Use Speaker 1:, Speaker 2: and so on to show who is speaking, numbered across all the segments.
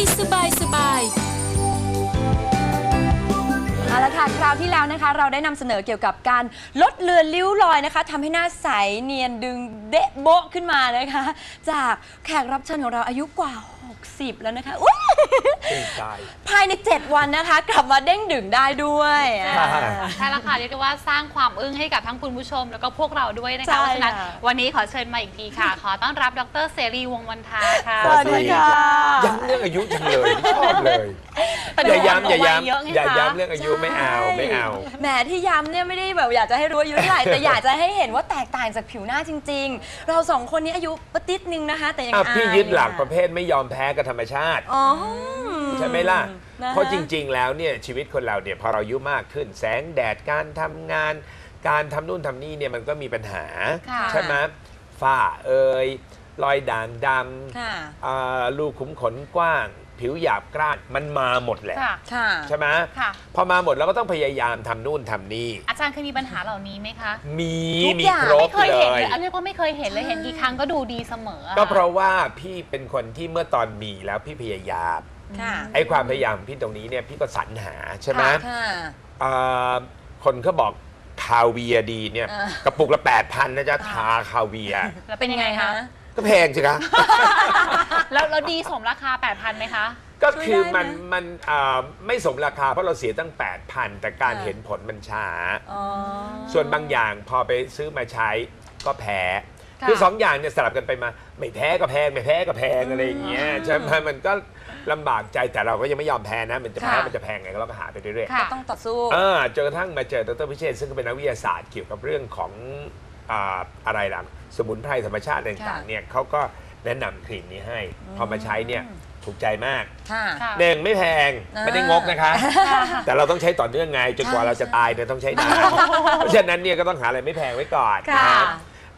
Speaker 1: ยสบายสบาย
Speaker 2: เอาละค่ะคราวที่แล้วนะคะ เราได้นำเสนอเกี่ยวกับการลดเลือนริ้วรอยนะคะทำให้หน้าใสเนียนดึงเดะโบะขึ้นมานะคะ จากแขกรับเชิญของเราอายุกว่า60 แล้วนะคะอุ๊ย
Speaker 3: ตื่นใจ
Speaker 2: ภายใน 7 วันนะคะ กลับมาเด้งดึงได้ด้วยอ่า
Speaker 4: ใช่แล้วค่ะเรียกได้ว่าสร้างความอึ้งให้กับทั้งคุณผู้ชม แล้วก็พวกเราด้วยนะ
Speaker 2: ใช่
Speaker 4: คะเพราะฉะนั้น
Speaker 2: ค่ะ
Speaker 4: วันนี้ขอเชิญมาอีกทีค่ะ ขอต้อนรับดรเสรีวงศ์วันทาค่ะ
Speaker 3: สวัสดีค่ะ ย้ำเรื่องอายุจังเลยชอบเลย
Speaker 4: แต่
Speaker 3: อย่าย้ำอย่า
Speaker 4: วั
Speaker 3: ย้
Speaker 4: เยอะไงำ
Speaker 3: อย่า
Speaker 4: คะ
Speaker 3: ย้ำเรื่องอายุไม่เอาไม่เอา
Speaker 2: แหมที่ย้ำเนี่ยไม่ได้แบบอยากจะให้รู้อายุเท่าไหร่ แต่อยากจะให้เห็นว่าแตกต่างจากผิวหน้าจริง ๆ เราสองคนนี้อายุปะติดนึงนะคะ แต่ยัง
Speaker 3: อะ
Speaker 2: อาย
Speaker 3: พี่ยึดหลัก
Speaker 2: อ
Speaker 3: ประเภทไม่ยอมแพ้กับธรรมชาติ
Speaker 2: อ๋อ
Speaker 3: ใช่ไหมล่ะ
Speaker 2: นะคะ
Speaker 3: เพราะจริง ๆ แล้วเนี่ยชีวิตคนเราเนี่ยพอเราอายุมากขึ้น แสงแดดการทำงาน การทำนู่นทำนี่เนี่ยมันก็มีปัญหา
Speaker 4: ค่ะ
Speaker 3: ใช่ไหมฝ้าเอ่ยรอยด่างด
Speaker 2: ค่ะำ
Speaker 3: อ่ารูขุมขนกว้าง ผิวหยาบกร้านมันมาหมดแหละ
Speaker 4: ค่ะ
Speaker 2: ค่ะ
Speaker 3: ใช่ไหม
Speaker 4: ค่ะ
Speaker 3: พอมาหมดเราก็ต้องพยายามทำนู่นทำนี่
Speaker 4: อาจารย์เคยมีปัญหาเหล่านี้ไหมคะ
Speaker 3: มี
Speaker 2: ทุก
Speaker 3: มี
Speaker 2: อย่าง
Speaker 3: ครบ
Speaker 4: ไม่เคย
Speaker 3: เล
Speaker 4: เห็น
Speaker 3: ย
Speaker 4: เลยอันเรียกว่าไม่เคยเห็นเลยเห็นกี่ครั้งก็ดูดีเสมออ
Speaker 3: ก็เพราะว่าพี่เป็นคนที่เมื่อตอนมีแล้วพี่พยายาม
Speaker 2: ค่ะ
Speaker 3: ไอ้ความพยายามของพี่ตรงนี้เนี่ยพี่ก็สรรหาใช่ไหม
Speaker 2: ค่ะ
Speaker 3: อ่าคนเขาบอกคาเวียร์ดีเนี่ย
Speaker 2: อ่าก
Speaker 3: ระปุกละ8,000นะจ๊ะทาคาเวียร์
Speaker 4: แล้วเป็นยังไงคะ
Speaker 3: ก็แพงสิคะ
Speaker 4: แล้วแล้วดีสมราคา 8,000ไหมคะ
Speaker 3: ก็คือ
Speaker 2: ช่วยได้
Speaker 3: มัน
Speaker 2: นะ
Speaker 3: มันอ่าไม่สมราคาเพราะเราเสียตั้ง 8,000 แต่การ
Speaker 2: ค่ะ
Speaker 3: เห็นผลมันช้า
Speaker 2: อ๋อ
Speaker 3: ส่วนบางอย่างพอไปซื้อมาใช้ก็แพ้
Speaker 4: ค่ะ
Speaker 3: คือสองอย่างเนี่ยสลับกันไปมา ไม่แพ้ก็แพงไม่แพ้ก็แพงอะไรอย่างเงี้ยใช่ไหมมันก็ลำบากใจแต่เราก็ยังไม่ยอมแพ้นะ มันจะแพ้
Speaker 2: ค่ะ
Speaker 3: มันจะแพงไงก็เราก็หาไปเรื่อยๆ
Speaker 4: ค่ะ
Speaker 2: ต้องต่อสู้
Speaker 3: อ่าจนกระทั่งมาเจอดรพิเชษฐ์ซึ่งก็เป็นนักวิทยาศาสตร์เกี่ยวกับเรื่องของ อ่าอะไรล่ะสมุนไพรธรรมชาติต่างๆเนี่ยเขาก็แนะนำครีมนี้ให้ พอมาใช้เนี่ยถูกใจมาก
Speaker 2: ค่ะ
Speaker 4: ค่ะ
Speaker 3: หนึ่งไม่แพง
Speaker 2: อ่า
Speaker 3: ไม่ได้งกนะคะ แต่เราต้องใช้ต่อเนื่องไงจนกว่า
Speaker 2: ใช่
Speaker 3: เราจะตายเนี่ยต้องใช้นานเพราะฉะนั้นเนี่ยก็ต้องหาอะไรไม่แพงไว้ก่อน
Speaker 2: ค่ะ
Speaker 3: นะครับ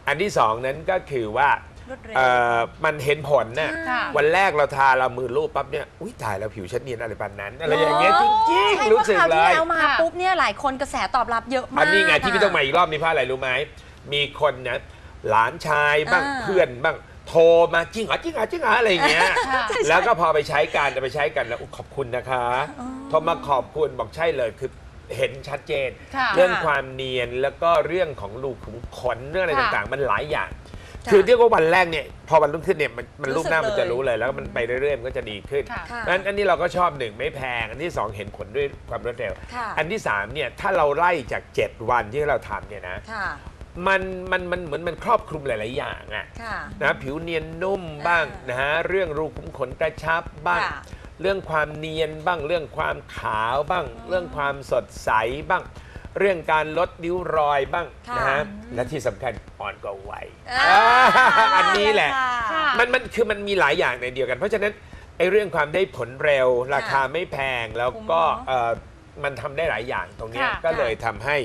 Speaker 3: อันที่สองนั้นก็คือว่าร
Speaker 2: วดเร็ว
Speaker 3: เอ่อมันเห็นผลน่ะ
Speaker 4: ค่ะ
Speaker 3: วันแรกเราทาเรามือรูปปั๊บเนี่ยอุ้ยตายแล้วผิวฉันเนียนอะไรปานนั้นอะไรอย่างเงี้ยจริง
Speaker 2: ใช่
Speaker 3: ๆรู้สึก
Speaker 2: พาะคราว
Speaker 3: เล
Speaker 2: ที่
Speaker 3: ย
Speaker 2: แล้วมา
Speaker 4: ค่ะ
Speaker 2: ปุ๊บเนี่ยหลายคนกระแสตอบรับเยอะมาก
Speaker 3: อันนี้ไงที่ะพี่ต้องมาอีกรอบนี้เพราะอะไรรู้ไหม มีคนนะหลานชายบ้าง
Speaker 2: อ่า
Speaker 3: เพื่อนบ้างโทรมาจริงเหรอจริงเหรอจริงเหรออะไรอย่างเงี้ย
Speaker 4: ค่ะ
Speaker 3: แล้วก็พอไปใช้กันไปใช้กันแล้วอุ๊ยขอบคุณนะคะโทรมาขอบคุณบอกใช่เลยคือเห็นชัดเจน
Speaker 4: ค่ะ
Speaker 3: เรื่องความเนียนแล้วก็เรื่องของรูขุมขนเรื่องอะไร
Speaker 4: ค่ะ
Speaker 3: ต่างๆ มันหลายอย่าง
Speaker 2: ค่ะ
Speaker 3: คือเรียกว่าวันแรกเนี่ยพอวันรุ่งขึ้นเนี่ยมันมัน
Speaker 2: รู้
Speaker 3: รู
Speaker 2: สึ
Speaker 3: ป
Speaker 2: ก
Speaker 3: หน้ามัน
Speaker 2: เลย
Speaker 3: จะรู้เลยแล้วก็มันไปเรื่อยๆมันก็จะดีขึ้น
Speaker 4: ค่ะ
Speaker 2: ค่ะ
Speaker 3: นั้นอันนี้เราก็ชอบหนึ่งไม่แพง อันที่สองเห็นผลด้วยความรวดเร็ว
Speaker 2: ค่ะ
Speaker 3: อันที่สามเนี่ยถ้าเราไล่จาก 7 วันที่เราทำเนี่ยนะ
Speaker 2: ค่ะ
Speaker 3: มันมันมันเหมือนมันครอบคลุมหลาย ๆ อย่างอะ
Speaker 2: ค่ะ
Speaker 3: นะผิวเนียนนุ่มบ้าง
Speaker 2: อ่าน
Speaker 3: นะฮะเรื่องรูขุมขนกระชับบ้าง
Speaker 2: ค่ะ
Speaker 3: เรื่องความเนียนบ้าง เรื่องความขาวบ้าง เรื่องความสดใสบ้าง เรื่องการลดริ้วรอยบ้าง
Speaker 2: ค่ะ
Speaker 3: นะฮะและที่สำคัญอ่อนกว่าวัย
Speaker 2: อ่า
Speaker 3: อ่าอันนี้แหละ
Speaker 4: ค่ะ
Speaker 3: มันมันคือมันมีหลายอย่างในเดียวกัน เพราะฉะนั้นไอ้เรื่องความได้ผลเร็ว ราคาไม่แพงแล้วก็
Speaker 2: คุ้มเนอะ
Speaker 3: เอ่อมันทำได้หลายอย่างตรงเนี้ย
Speaker 4: ค่ะ
Speaker 3: ก็เลยทำให้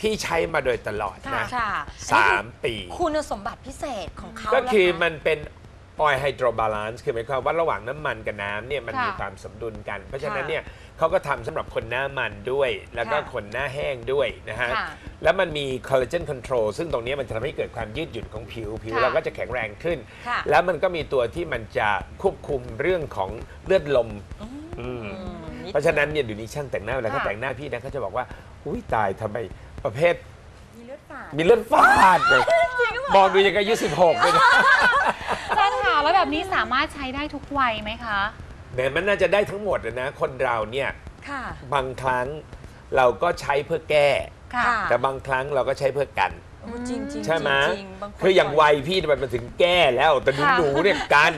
Speaker 3: พี่ใช้มาโดยตลอดนะ
Speaker 2: ค่ะ
Speaker 3: สามปี
Speaker 2: คุณสมบัติพิเศษของเขา
Speaker 3: ก็คือ
Speaker 2: เหร
Speaker 3: มันเป็นออยไฮโดรบาลานซ์คือหมายความว่าระหว่างน้ำมันกับน้ำเนี่ยมัน
Speaker 4: ค่ะ
Speaker 3: มีความสมดุลกัน เพราะฉะนั้นเนี่ยเขาก็ทำสำหรับคนหน้ามันด้วย แล้วก็
Speaker 2: ค่ะ
Speaker 3: คนหน้าแห้งด้วยนะฮะ
Speaker 4: ค่ะ
Speaker 3: แล้วมันมีคอลลาเจนคอนโทรลซึ่งตรงเนี้ยมันจะทำให้เกิดความยืดหยุ่นของผิวผิว
Speaker 4: ค่ะ
Speaker 3: เราก็จะแข็งแรงขึ้น
Speaker 2: ค่ะ
Speaker 3: แล้วมันก็มีตัวที่มันจะควบคุมเรื่องของเลือดลมอืม
Speaker 2: อืมนิด
Speaker 3: เพราะฉะนั้นเนี่ยเดี๋ยวนี้ช่างแต่งหน้าเวลาเขา
Speaker 4: ค่ะ
Speaker 3: แต่งหน้าพี่นะเขาจะบอกว่าอุ้ยตายทำไม ประเภท
Speaker 2: มีเลือดฝาด
Speaker 3: มีเลือดฝาดเลยมองดูยังไงอายุสิบหกเลยนะ
Speaker 4: อาจารย์ค่ะแล้วแบบนี้สามารถใช้ได้ทุกวัยไหมคะ
Speaker 3: แหมมันน่าจะได้ทั้งหมดอะนะ คนเราเนี่ย
Speaker 2: ค่ะ
Speaker 3: บางครั้งเราก็ใช้เพื่อแก้
Speaker 4: ค่ะ
Speaker 3: แต่บางครั้งเราก็ใช้เพื่อกัน
Speaker 2: โอ้จริงจริง
Speaker 3: ใช่ไหม
Speaker 2: จริงๆบางน
Speaker 3: คืออย่างวัยพี่เนี่ยมันมาถึงแก้แล้วแต่หนู
Speaker 4: ค่ะ
Speaker 3: หนูเนี่ยกัน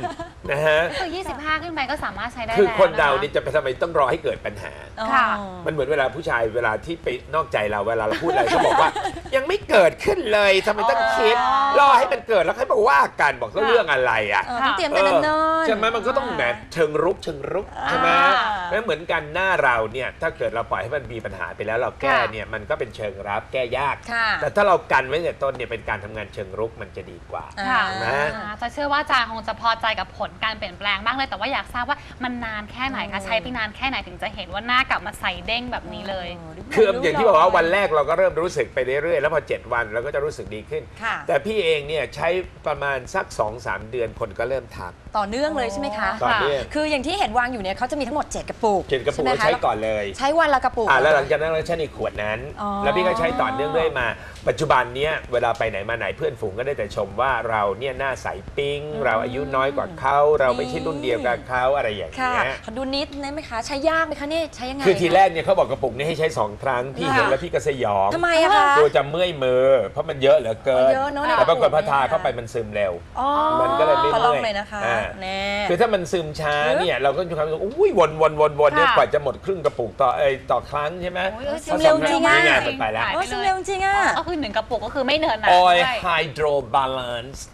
Speaker 3: นะฮะ
Speaker 4: คือ 25 ขึ้นไปก็สามารถใช้ได้
Speaker 3: คือ
Speaker 4: แล้ว
Speaker 3: คนเราะะเนี่ยจะไปทำไมต้องรอให้เกิดปัญหา
Speaker 2: อ๋อ
Speaker 4: ค่ะ
Speaker 3: มันเหมือนเวลาผู้ชายเวลาที่ไปนอกใจเราเวลาเราพูดอะไรเขาบอกว่า ยังไม่เกิดขึ้นเลยทำไมต้องคิด
Speaker 2: อ๋อ
Speaker 3: รอให้มันเกิดแล้วค่อยมาว่ากันบอกว่าเรื่องอะไรอะ
Speaker 2: เออต้องเตรียมกันเนิ่นๆ
Speaker 3: ใช่ไหมมันก็ต้องแหมเชิงรุกเชิงรุกใช่ไหม
Speaker 2: อ่า
Speaker 3: แล้วเหมือนกันหน้าเราเนี่ยถ้าเกิดเราปล่อยให้มันมีปัญหาไปแล้วเราแก้
Speaker 4: ค่ะ
Speaker 3: เนี่ยมันก็เป็นเชิงรับแก้ยาก
Speaker 2: ค่ะ
Speaker 3: แต่ถ้าเรากันไว้ว้แต่ต้นเนี่ยเป็นการทำงานเชิงรุกมันจะดีกว่า
Speaker 4: ค่ะ
Speaker 3: นะ
Speaker 4: อ่าจะเชื่อว่าอาจารย์คงจะพอใจกับผลการเปลี่ยนแปลงมากเลย แต่ว่าอยากทราบว่ามันนานแค่ไหนคะใช้ไปนานแค่ไหนถึงจะเห็นว่าหน้ากลับมาใสเด้งแบบนี้เลย
Speaker 3: คืออย่างที่บอกว่าวันแรกเราก็เริ่มรู้สึกไปเรื่อยๆแล้วพอ 7 วันเราก็จะรู้สึกดีขึ้น
Speaker 2: ค่ะ
Speaker 3: แต่พี่เองเนี่ยใช้ประมาณสัก 2-3 เดือนคนก็เริ่มทัก
Speaker 2: ต่อเนื่องเลยใช่ไหมคะ
Speaker 3: ต่อเนื่อง
Speaker 2: คืออย่างที่เห็นวางอยู่เนี่ยเขาจะมีทั้งหมด 7 กระปุก
Speaker 3: เขียนกระปุก
Speaker 2: ช่
Speaker 3: ไว้
Speaker 2: ไหมค
Speaker 3: ใช้ก่อนเลย
Speaker 2: ใช้วันละกระปุก
Speaker 3: อ่าแล้วหลังจากนั้นเราใช้ในขวดนั้น
Speaker 2: อ๋อ
Speaker 3: แล้วพี่ก็ใช้ต่อเนื่องเรื่อยมา ปัจจุบันเนี้ยเวลาไปไหนมาไหนเพื่อนฝูงก็ได้แต่ชมว่าเราเนี่ยหน้าใสปิ๊งเราอายุน้อยกว่าเขาเราไม่ใช่รุ่นเดียวกับเขาอะไรอย่าง
Speaker 2: ค่ะ
Speaker 3: เงี้ย
Speaker 2: ขอดูนิดได้ไหมคะ ใช้ยากไหมคะนี่ใช้ยังไง
Speaker 3: คือทีแรกเนี่ยเขาบอกกระปุกนี้ให้ใช้สองครั้ง พี่เห็นแล้วพี่ก็สยอง
Speaker 2: ทำไมอะคะ
Speaker 3: ตัวจะเมื่อยมือ เพราะมันเยอะเหลือเกิน
Speaker 2: เยอะเนอะใน
Speaker 3: แต่ปรากฏ
Speaker 2: กระปุก
Speaker 3: พอทา
Speaker 2: เนี่ย
Speaker 3: เข้าไปมันซึมเร็ว
Speaker 2: อ๋อ
Speaker 3: มันก็เลยไม่
Speaker 2: ขอลอง
Speaker 3: เมื่อย
Speaker 2: เลยนะคะ
Speaker 3: อ่า
Speaker 2: แน่
Speaker 3: คือถ้ามันซึมช้าเนี่ยเราก็มีความรู้สึกอุ้ยวนวนวนวนเนี่ย
Speaker 4: ค่ะ
Speaker 3: กว่าจะหมดครึ่งกระปุกต่อเอยต่อครั้งใช่ไหม
Speaker 4: โอ้ยเออ
Speaker 2: ซึมเร็วจริงอะ
Speaker 3: นี่ไงมันไปแล้ว
Speaker 4: หาย
Speaker 2: โอ้ยซึมเร็วจริงอะ
Speaker 4: ก็คือหนึ่งกระปุกก็คือไม่เนินนาน
Speaker 3: ออย
Speaker 4: ด้วย
Speaker 3: ไฮโดรบาลานซ์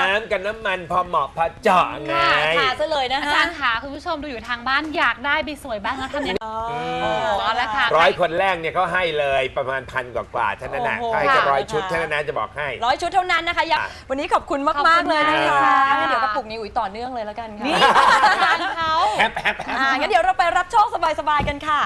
Speaker 3: น้ำกับน้ำมันพอเหมาะพอเจาะไง
Speaker 2: ทาซะเลยนะ
Speaker 4: อา
Speaker 2: ฮะ
Speaker 4: จารย์คะคุณผู้ชมดูอยู่ทางบ้านอยากได้ไปสวยบ้างแล้วทำยังไง
Speaker 2: อ๋อ
Speaker 4: เอาละค่ะ
Speaker 3: ร้อยคนแรกเนี่ยเขาให้เลยประมาณพันกว่าๆเท่านั้นแหละ
Speaker 2: โอ้โห
Speaker 3: เขาให้แค่
Speaker 2: ค่ะ
Speaker 3: ร้อยชุดเท่านั้นนะจะบอกให้
Speaker 2: ร้อยชุดเท่านั้นนะคะอยาก
Speaker 3: อะ
Speaker 2: วันนี้ขอบคุณมาก
Speaker 4: ขอบ
Speaker 2: มาก
Speaker 4: คุณ
Speaker 2: เลยนะ
Speaker 4: มาก
Speaker 2: คะ
Speaker 4: ค่ะ
Speaker 2: งั้นเดี๋ยวกระปุกนี้อุ๋ยต่อเนื่องเลยแล้วกันค่ะ
Speaker 4: นี่อาจารย์เขา
Speaker 3: แฮปแฮปแฮป
Speaker 2: อ่างั้นเดี๋ยวเราไปรับโชคสบายๆกันค่ะ